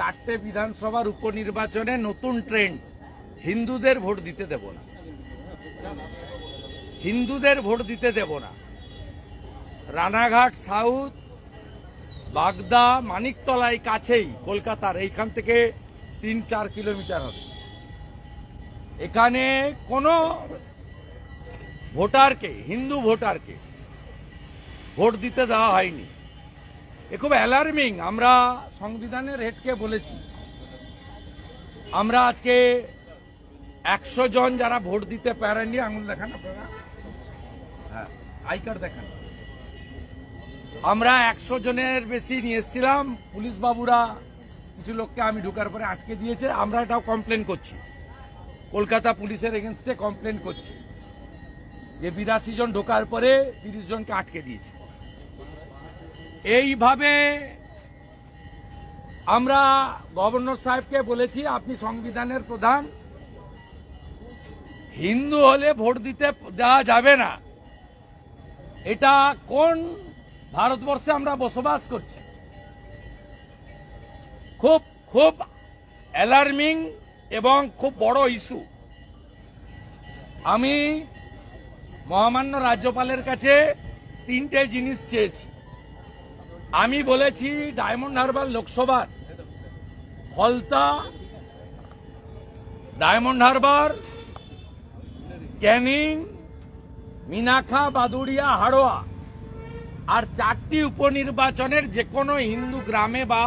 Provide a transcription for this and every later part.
চারটে বিধানসভার উপনির্বাচনে নতুন ট্রেন্ড। হিন্দুদের ভোট দিতে দেব না। হিন্দুদের ভোট দিতে দেব না। রানাঘাট, সাউথ, বাগদা মানিকতলাই কাছেই কলকাতার এইখান থেকে তিন চার কিলোমিটার হবে। এখানে কোনো ভোটারকে, হিন্দু ভোটারকে ভোট দিতে দেওয়া হয়নি। এ খুব অ্যালার্মিং আমরা সংবিধানের হেডকে বলেছি। আমরা আজকে একশো জন যারা ভোট দিতে পারেননি, আঙুল দেখান আপনারা। হ্যাঁ আই কার্ড দেখান। আমরা একশো জনের বেশি নিয়ে এসেছিলাম। পুলিশ বাবুরা কিছু লোককে আমি ঢোকার পরে আটকে দিয়েছে। আমরা এটাও কমপ্লেন করছি। কলকাতা পুলিশের এগেনস্টে কমপ্লেন করছি। যে বিরাশি জন ঢোকার পরে তিরিশ জনকে আটকে দিয়েছে। এইভাবে আমরা গভর্নর সাহেবকে বলেছি, আপনি সংবিধানের প্রধান। হিন্দু হলে ভোট দিতে দেওয়া যাবে না। এটা কোন ভারতবর্ষে আমরা বসবাস করছি? খুব খুব অ্যালার্মিং এবং খুব বড় ইস্যু আমি মহামান্য রাজ্যপালের কাছে তিনটে জিনিস চেয়েছি। আমি বলেছি ডায়মন্ড হারবার লোকসভার ফলতা, ডায়মন্ড হারবার, ক্যানিং, মিনাখা, বাদুড়িয়া, হাড়োয়া আর চারটি উপনির্বাচনের যে কোনো হিন্দু গ্রামে বা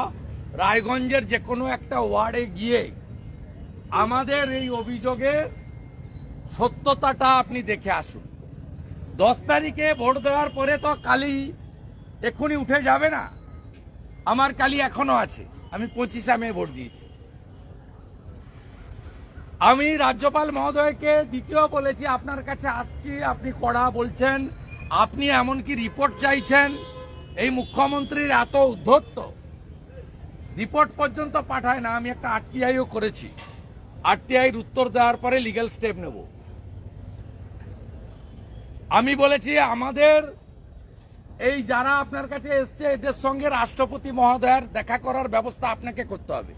রায়গঞ্জের যে কোনো একটা ওয়ার্ডে গিয়ে আমাদের এই অভিযোগের সত্যতাটা আপনি দেখে আসুন। দশ তারিখে ভোট দেওয়ার পরে তো কালি এক্ষুনি উঠে যাবে না? আমার কালি এখনও আছে। আমি পঁচিশে মে ভোট দিয়েছি। আমি রাজ্যপাল মহোদয়কে দ্বিতীয় বলেছি, আপনার কাছে আসছি, আপনি কড়া বলছেন, আপনি এমনকি রিপোর্ট চাইছেন। এই মুখ্যমন্ত্রীর এত উদ্ধত্ত। রিপোর্ট পর্যন্ত পাঠায় না, আমি একটা আরটিআইও করেছি। আরটিআইয়ের উত্তর দেওয়ার পরে লিগ্যাল স্টেপ নেব। আমি বলেছি, আমাদের এই যারা আপনার কাছে এসছে, এদের সঙ্গে রাষ্ট্রপতি মহোদয়ের দেখা করার ব্যবস্থা আপনাকে করতে হবে।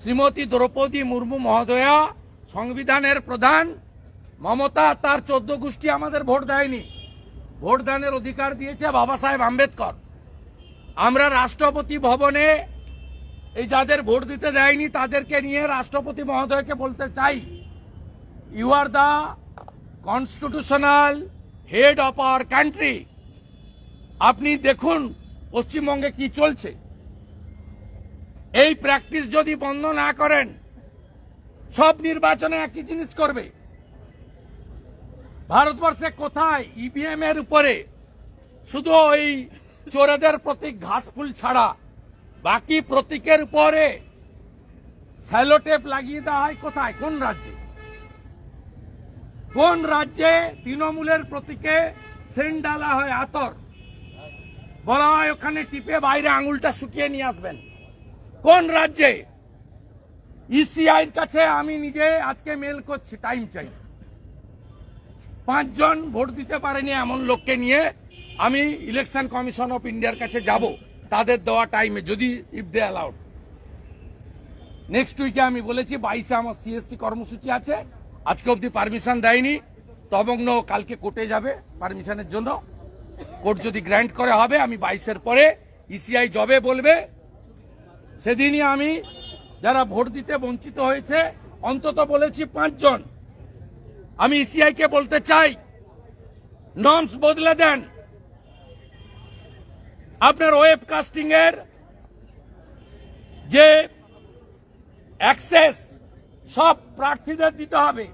শ্রীমতী দ্রৌপদী মুর্মু মহোদয়া, সংবিধানের প্রধান। মমতা তার চোদ্দ গোষ্ঠী আমাদের ভোট দেয়নি। ভোট দানের অধিকার দিয়েছে বাবা সাহেব আম্বেদকর। আমরা রাষ্ট্রপতি ভবনে এই যাদের ভোট দিতে দেয়নি, তাদেরকে নিয়ে রাষ্ট্রপতি মহোদয়কে বলতে চাই। You are the constitutional head of our country আপনি দেখুন পশ্চিমবঙ্গে কি চলছে। এই প্র্যাকটিস যদি বন্ধ না করেন, সব নির্বাচনে একই জিনিস করবে। ভারতবর্ষে কোথায় ইভিএম এর উপরে শুধু ওই চোরেদের প্রতীক ঘাস ফুল ছাড়া, বাকি প্রতীকের উপরে স্যালোটেপ লাগিয়ে দেওয়া হয় কোথায়? কোন রাজ্যে? কোন রাজ্যে তৃণমূলের প্রতীকে সেন্ট ডালা হয় আতর? বলা হয় ওখানে টিপে বাইরে আঙুলটা শুকিয়ে নিয়ে আসবেন। কোন রাজ্যে? ইসিআইর কাছে আমি নিজে আজকে মেল করছি, টাইম চাই। পাঁচজন ভোট দিতে পারেনি এমন লোককে নিয়ে আমি ইলেকশন কমিশন অফ ইন্ডিয়ার কাছে যাব। তাদের দেওয়া টাইমে, যদি ইফ দে অ্যালাউড নেক্সট উইকে আমি বলেছি, বাইশে আমার সিএসসি কর্মসূচি আছে। আজকে অবধি পারমিশন দেয়নি। তবগ্ন কালকে কোর্টে যাবে পারমিশনের জন্য। কোর্ট যদি গ্র্যান্ট করে, হবে। আমি বাইশের পরে ইসিআই জবে বলবে। সেদিনই আমি যারা ভোট দিতে বঞ্চিত হয়েছে, অন্তত বলেছি পাঁচজন। আমি ইসিআই কে বলতে চাই নর্মস বদলে দেন। আপনার ওয়েব কাস্টিং এর যে অ্যাক্সেস সব প্রার্থীদের দিতে হবে।